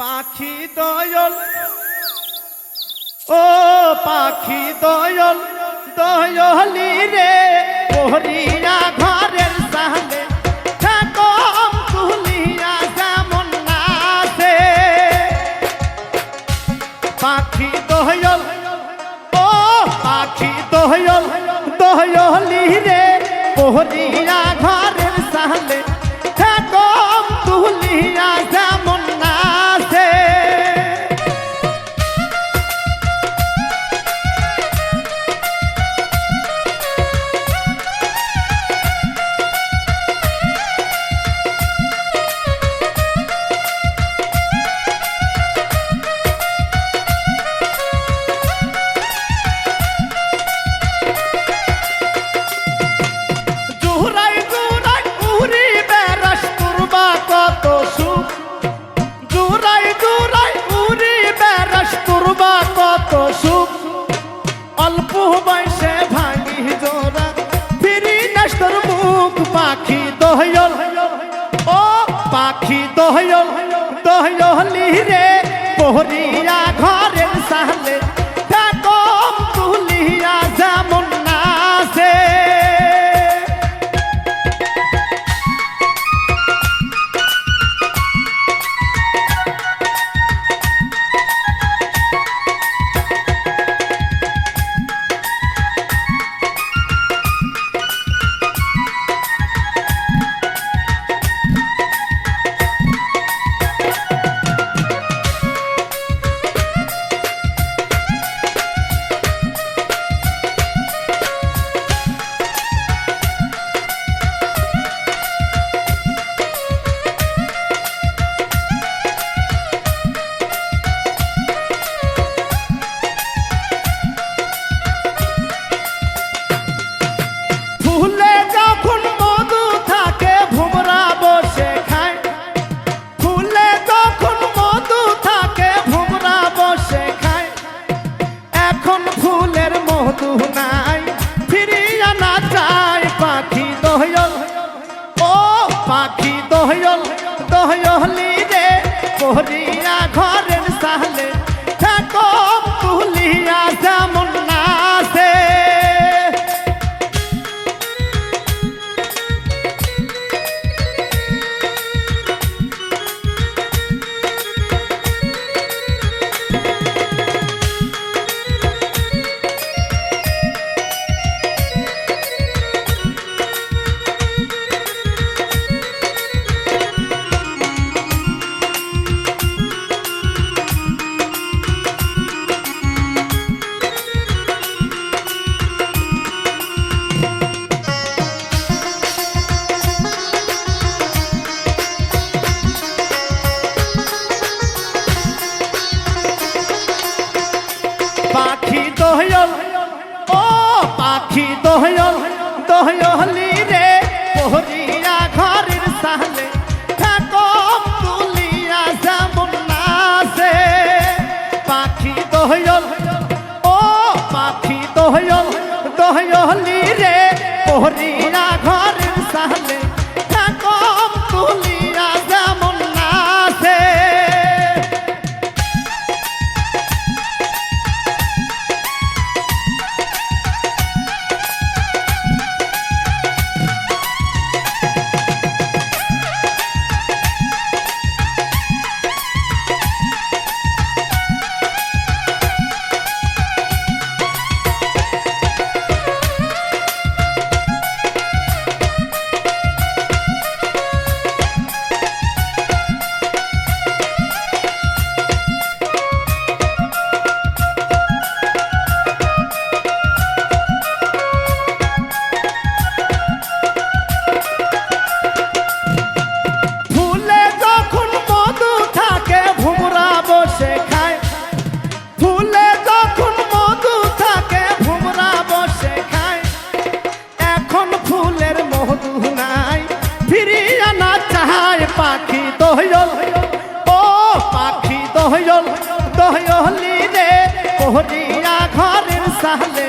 পাখি দয়ল। ও পাখি দয়ল দয়লি রে হরিয়া রে পাখি দহয়ল দহয়লি রে পহরি হলি রে কোহরিয়া ঘরের সালে